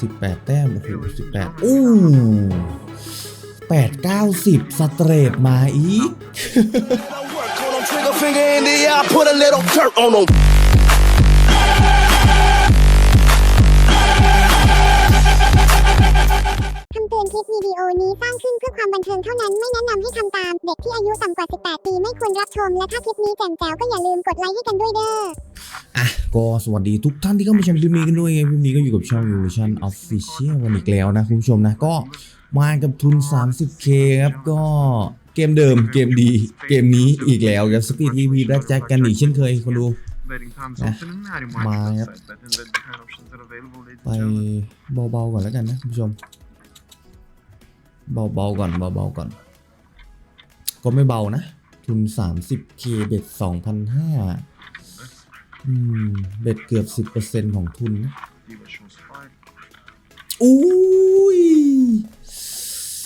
สิบแปดแต้ม โอ้โหสิบแปดอู้แปดเก้าสิบสเตรทมาอีก Work on 'em, trigger finger in the air, put a little dirt on 'em. คำเตือนคลิปวิดีโอนี้สร้างขึ้นเพื่อความบันเทิงเท่านั้นไม่แนะนำให้ทำตาม เด็กที่อายุต่ำกว่า 18 ปีไม่ควรรับชม และถ้าคลิปนี้แจ่มแจ๋วก็อย่าลืมกดไลค์ให้กันด้วยเด้อ อะก็สวัสดีทุกท่านที่เข้ามาชมคลิปนี้กันด้วยไงคลิปนี้ก็อยู่กับช่อง Evolution Official กันอีกแล้วนะคุณผู้ชมนะ ก็มากับทุน 30k ครับ ก็เกมเดิมเกมดีเกมนี้อีกแล้วครับ Speed TV Black Jack กันอีกเช่นเคยคนดู Betting times Nè, open and I remind mà you nhá. website bet and bet different options are available ladies ไปเบาๆก่อนแล้วกันนะคุณผู้ชม เบาๆก่อนเบาๆก่อน ก็ไม่เบานะ ทุน 30k เบ็ด2,500 อืมเบ็ดเกือบ10%ของทุนนะ Diva shows five. อุ้ย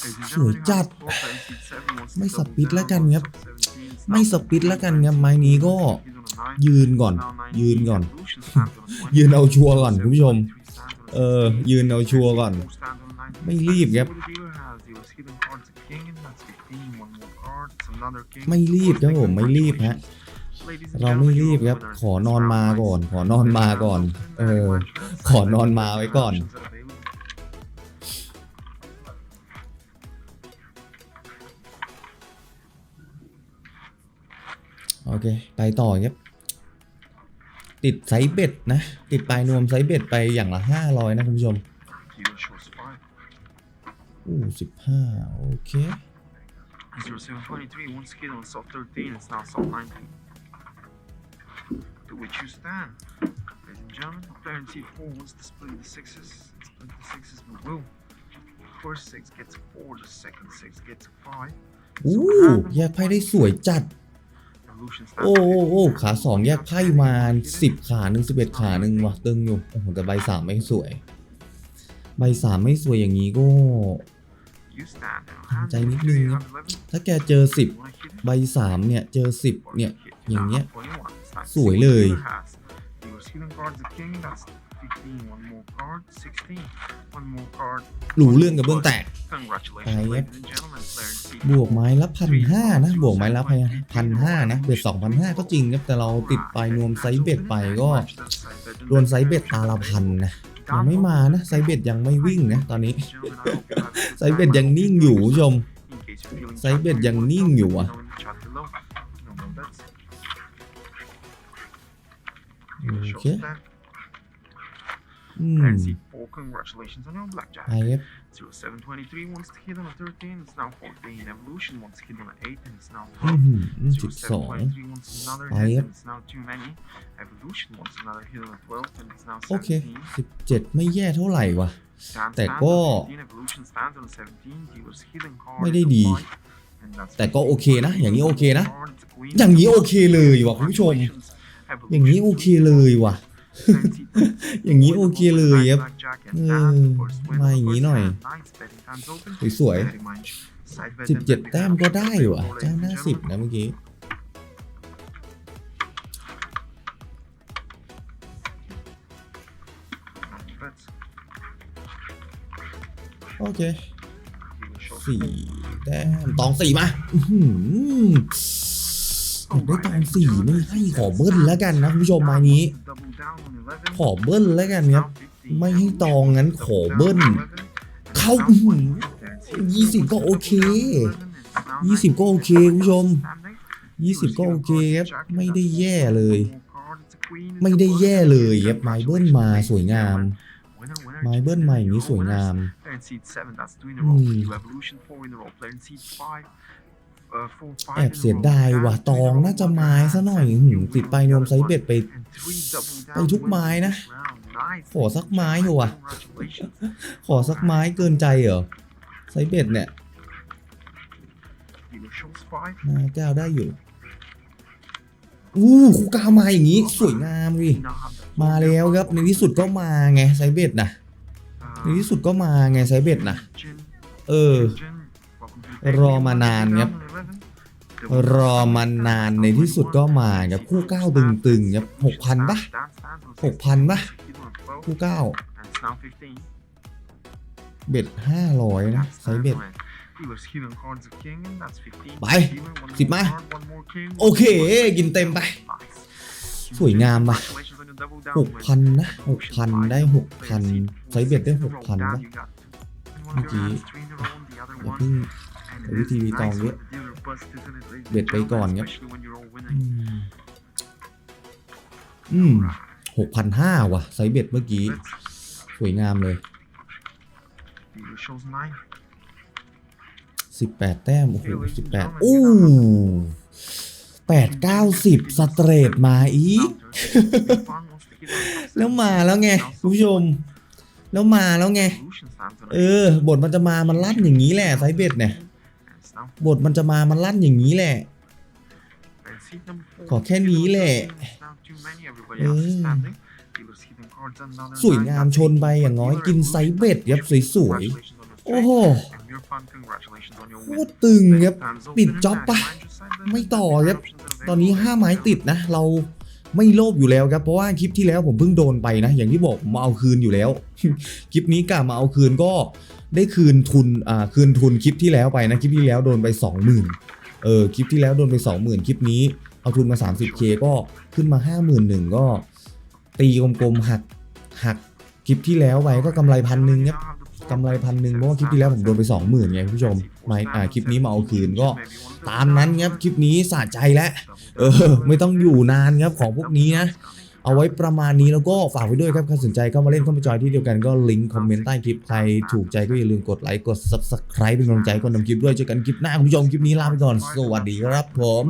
Ladies and สวย gentlemen, จัด four times seed seven wants to ไม่ double สปิด down, แล้วกัน wants ครับ to 17, ไม่สปิดแล้วกันครับไม้นี้ก็ he's on a nine, ยืนก่อน now 19, ยืนก่อน Evolution stands on a 20, ยืนเอาชัวร์ก่อนคุณผู้ชม73 stands on a เออ ยืนเอาชัวร์ก่อน Four stands on a 19. ไม่รีบครับ So the dealer has Diva's hidden cards a king and that's 15, one more card, it's another king. ไม่รีบครับผมไม่รีบฮะ Ladies and เราไม่ gentlemen, รีบ your ครับ winners ขอนอนมาก่อน ขอนอนมาก่อน เออ ขอนอนมาไว้ก่อน โอเค ไปต่อครับ ติดไซส์เบ็ดนะ ติดปลายนวมไซส์เบ็ดไปอย่างละห้าร้อยนะคุณผู้ชม Diva shows five. อู้สิบห้าโอเค Zero seven twenty three, one skill on soft thirteen, it's now soft nineteen. To which you stand. Ladies and gentlemen, player in C4 wants to split the sixes. Split the sixes we will. First six gets four, the second six gets five. อู้แยกไพ่ได้สวยจัด Evolution โอ้ stands โอ้ at โอ้ขาสองแยกไพ่มาสิบขาหนึ่งสิบเอ็ดขาหนึ่งว่ะตึงอยู่โอ้โหแต่ใบสามไม่สวย ใบสามไม่สวยอย่างนี้ก็ทำใจนิดนึงครับถ้าแกเจอสิบใบสามเนี่ยเจอสิบเนี่ยอย่างเงี้ยสวยเลยหรูเรื่องกับเบื้องแตกไปบวกไม้ละพันห้านะ บวกไม้ละพันห้านะ เบ็ดสองพันห้าก็จริงครับ แต่เราติดไปนวมไซเบ็ดไปก็โดนไซเบ็ดตาละพันนะ ยังไม่มานะไซเบ็ดยังไม่วิ่งนะตอนนี้ ไซเบ็ดยังนิ่งอยู่ผู้ชม ไซเบ็ดยังนิ่งอยู่อะโอเค อืม Fancy four, congratulations on your blackjack. ไปครับ0723 wants to hit on a 13, it's now 14. Evolution wants to hit on an 8, and it's now อื้อ 12. หือสิบสอง0723 wants another Five. hit, and it's now too many. Evolution wants another hit on a 12, and it's now โอเค 17. สิบเจ็ดไม่แย่เท่าไหร่ว่ะ Dan แต่ stands ก็ on 15, Evolution stands on 17. He was healing card ไม่ได้ is a ดี five, and that's แต่ก็โอเคนะ อย่างนี้โอเคนะ card, it's a queen. อย่างนี้โอเคเลยว่ะคุณผู้ชม Congratulations. อย่างนี้โอเคเลยว่ะ อย่างนี้โอเคเลยครับเออมาอย่างนี้หน่อย สวยๆสิบเจ็ดแต้มก็ได้ว่ะเจ้าหน้าสิบนะเมื่อกี้โอเคสี่แต้มตองสี่มาอื้อหืออยากได้ตองสี่ไม่ให้ขอเบิ้ลแล้วกันนะคุณผู้ชมไมานี้ ขอเบิ้ลแล้วกันครับ ไม่ให้ตองงั้นขอเบิ้ล เข้าอื้อหือยี่สิบก็โอเคยี่สิบก็โอเคคุณผู้ชมยี่สิบก็โอเคครับ ไม่ได้แย่เลย ไม่ได้แย่เลยครับไม้เบิ้ลมาสวยงามไม้เบิ้ลมาอย่างนี้สวยงามอืม แอบเสียดายว่ะตองน่าจะไม้ซะหน่อยอื้อหือติดปลายนวมไซส์เบ็ดไป ไปทุกไม้นะ ขอสักไม้เถอะว่ะขอสักไม้เกินใจเหรอไซส์เบ็ดเนี่ยนาแก้วได้อยู่อู้คูกาวมาอย่างนี้ สวยงามดิมาแล้วครับในที่สุดก็มาไงไซส์เบ็ดนะในที่สุดก็มาไงไซส์เบ็ดนะเออ รอมานานครับ รอมานานในที่สุดก็มาครับคู่เก้าตึงๆครับหกพันปะหกพันปะคู่เก้าเบ็ดห้าร้อยนะไซส์เบ็ดไปสิบ more มา โอเค กินเต็มไป สวยงามว่ะหกพันนะหกพันได้หกพันไซส์เบ็ดได้หกพันปะเมื่อกี้อย่าเพิ่ง เดี๋ยววิธีตองเยอะเบ็ดไปก่อนครับอืมอืมหกพันห้าว่ะไซส์เบ็ดเมื่อกี้ สวยงามเลยสิบแปดแต้ม โอ้โหสิบแปดอู้แปดเก้าสิบสเตรทมาอีก แล้วมาแล้วไงคุณผู้ชม แล้วมาแล้วไง เออบทมันจะมามันลั่นอย่างนี้แหละไซส์เบ็ดเนี่ย บทมันจะมามันลั่นอย่างนี้แหละ ขอแค่นี้แหละ เออ สวยงามชนไปอย่างน้อยกินไซส์เบ็ดครับสวยๆ โอ้โหโคตรตึงครับ ปิดจ็อบปะไม่ต่อครับ ตอนนี้ห้าไม้ติดนะ เรา ไม่โลภอยู่แล้วครับเพราะว่าคลิปที่แล้วผมเพิ่งโดนไปนะ อย่างที่บอกมาเอาคืนอยู่แล้ว คลิปนี้กะมาเอาคืนก็ได้คืนทุนอ่าคืนทุนคลิปที่แล้วไปนะคลิปที่แล้วโดนไป 20,000เออคลิปที่แล้วโดนไป 20,000 คลิปนี้เอาทุนมา 30k ก็ขึ้นมา 51,000ก็ตีกลมๆหักหักคลิปที่แล้วไปก็กำไรพันหนึ่งครับ กำไรพันหนึ่งเพราะว่าคลิปที่แล้วผมโดนไป20,000ไงคุณผู้ชมไม่อ่าคลิปนี้มาเอาคืนก็ ตามนั้นครับคลิปนี้สะใจแล้วเออ ไม่ต้องอยู่นานครับของพวกนี้นะเอาไว้ประมาณนี้แล้วก็ฝากไว้ด้วยครับใครสนใจเข้ามาเล่นเข้ามาจอยที่เดียวกันก็ลิงก์คอมเมนต์ใต้คลิปใครถูกใจก็อย่าลืมกดไลค์กด subscribe เป็นกำลังใจกดนำคลิปด้วยเจอกันคลิปหน้าคุณผู้ชมคลิปนี้ลาไปก่อน สวัสดีครับผม